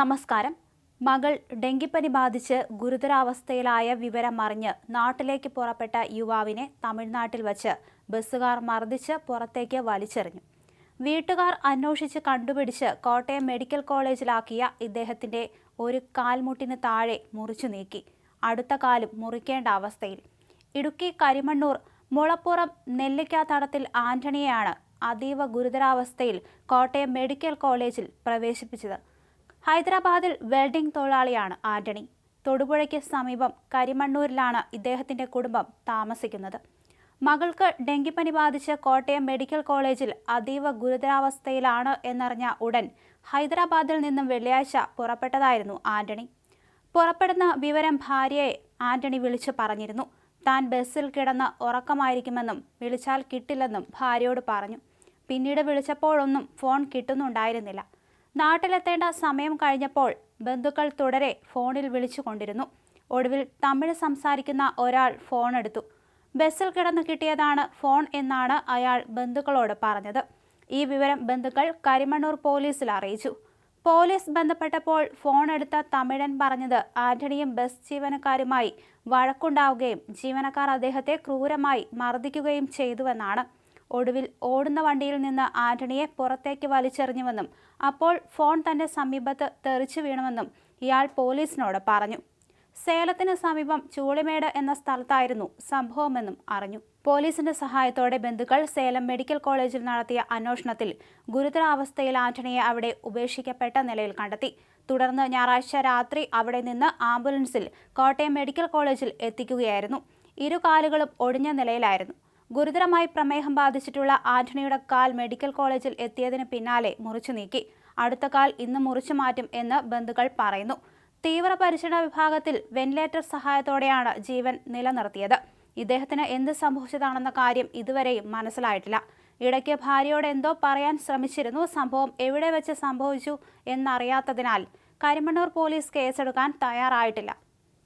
നമസ്കാരം. മകൾ ഡെങ്കിപ്പനി ബാധിച്ച് ഗുരുതരാവസ്ഥയിലായ വിവരം അറിഞ്ഞ് നാട്ടിലേക്ക് പുറപ്പെട്ട യുവാവിനെ തമിഴ്നാട്ടിൽ വച്ച് ബസ്സുകാർ മർദ്ദിച്ച് പുറത്തേക്ക് വലിച്ചെറിഞ്ഞു. വീട്ടുകാർ അന്വേഷിച്ച് കണ്ടുപിടിച്ച് കോട്ടയം മെഡിക്കൽ കോളേജിലാക്കിയ ഇദ്ദേഹത്തിന്റെ ഒരു കാൽമുട്ടിന് താഴെ മുറിച്ചു നീക്കി. അടുത്ത കാലും മുറിക്കേണ്ട അവസ്ഥയിൽ. ഇടുക്കി കരിമണ്ണൂർ മുളപ്പുറം നെല്ലിക്കാത്തടത്തിൽ ആന്റണിയെയാണ് അതീവ ഗുരുതരാവസ്ഥയിൽ കോട്ടയം മെഡിക്കൽ കോളേജിൽ പ്രവേശിപ്പിച്ചത്. ഹൈദരാബാദിൽ വെൽഡിംഗ് തൊഴിലാളിയാണ് ആന്റണി. തൊടുപുഴയ്ക്ക് സമീപം കരിമണ്ണൂരിലാണ് ഇദ്ദേഹത്തിന്റെ കുടുംബം താമസിക്കുന്നത്. മകൾക്ക് ഡെങ്കിപ്പനി ബാധിച്ച് കോട്ടയം മെഡിക്കൽ കോളേജിൽ അതീവ ഗുരുതരാവസ്ഥയിലാണ് എന്നറിഞ്ഞ ഉടൻ ഹൈദരാബാദിൽ നിന്നും വെള്ളിയാഴ്ച പുറപ്പെട്ടതായിരുന്നു ആന്റണി. പുറപ്പെടുന്ന വിവരം ഭാര്യയെ ആന്റണി വിളിച്ചു പറഞ്ഞിരുന്നു. താൻ ബസ്സിൽ കിടന്ന് ഉറക്കമായിരിക്കുമെന്നും വിളിച്ചാൽ കിട്ടില്ലെന്നും ഭാര്യയോട് പറഞ്ഞു. പിന്നീട് വിളിച്ചപ്പോഴൊന്നും ഫോൺ കിട്ടുന്നുണ്ടായിരുന്നില്ല. നാട്ടിലെത്തേണ്ട സമയം കഴിഞ്ഞപ്പോൾ ബന്ധുക്കൾ തുടരെ ഫോണിൽ വിളിച്ചുകൊണ്ടിരുന്നു. ഒടുവിൽ തമിഴ് സംസാരിക്കുന്ന ഒരാൾ ഫോൺ എടുത്തു ബസ്സിൽ കിടന്ന് കിട്ടിയതാണ് ഫോൺ എന്നാണ് അയാൾ ബന്ധുക്കളോട് പറഞ്ഞത്. ഈ വിവരം ബന്ധുക്കൾ കരിമണ്ണൂർ പോലീസിൽ അറിയിച്ചു. പോലീസ് ബന്ധപ്പെട്ടപ്പോൾ ഫോൺ എടുത്ത തമിഴൻ പറഞ്ഞത് ആന്റണിയും ബസ് ജീവനക്കാരുമായി വഴക്കുണ്ടാവുകയും ജീവനക്കാർ അദ്ദേഹത്തെ ക്രൂരമായി മർദ്ദിക്കുകയും ചെയ്തുവെന്നാണ്. ഒടുവിൽ ഓടുന്ന വണ്ടിയിൽ നിന്ന് ആന്റണിയെ പുറത്തേക്ക് വലിച്ചെറിഞ്ഞുവെന്നും അപ്പോൾ ഫോൺ തന്റെ സമീപത്ത് തെറിച്ചു വീണമെന്നും ഇയാൾ പോലീസിനോട് പറഞ്ഞു. സേലത്തിന് സമീപം ചൂളിമേട് എന്ന സ്ഥലത്തായിരുന്നു സംഭവമെന്നും അറിഞ്ഞു. പോലീസിന്റെ സഹായത്തോടെ ബന്ധുക്കൾ സേലം മെഡിക്കൽ കോളേജിൽ നടത്തിയ അന്വേഷണത്തിൽ ഗുരുതരാവസ്ഥയിൽ ആന്റണിയെ അവിടെ ഉപേക്ഷിക്കപ്പെട്ട നിലയിൽ കണ്ടെത്തി. തുടർന്ന് ഞായറാഴ്ച രാത്രി അവിടെ നിന്ന് ആംബുലൻസിൽ കോട്ടയം മെഡിക്കൽ കോളേജിൽ എത്തിക്കുകയായിരുന്നു. ഇരു കാലുകളും ഒടിഞ്ഞ നിലയിലായിരുന്നു. ഗുരുതരമായി പ്രമേഹം ബാധിച്ചിട്ടുള്ള ആന്റണിയുടെ കാൽ മെഡിക്കൽ കോളേജിൽ എത്തിയതിന് പിന്നാലെ മുറിച്ചു നീക്കി. അടുത്ത കാൽ ഇന്ന് മുറിച്ചു മാറ്റും എന്ന് ബന്ധുക്കൾ പറയുന്നു. തീവ്രപരിചരണ വിഭാഗത്തിൽ വെന്റിലേറ്റർ സഹായത്തോടെയാണ് ജീവൻ നിലനിർത്തിയത്. ഇദ്ദേഹത്തിന് എന്ത് സംഭവിച്ചതാണെന്ന കാര്യം ഇതുവരെയും മനസ്സിലായിട്ടില്ല. ഇടയ്ക്ക് ഭാര്യയോട് എന്തോ പറയാൻ ശ്രമിച്ചിരുന്നു. സംഭവം എവിടെ വെച്ച് സംഭവിച്ചു എന്നറിയാത്തതിനാൽ കരിമണ്ണൂർ പോലീസ് കേസെടുക്കാൻ തയ്യാറായിട്ടില്ല.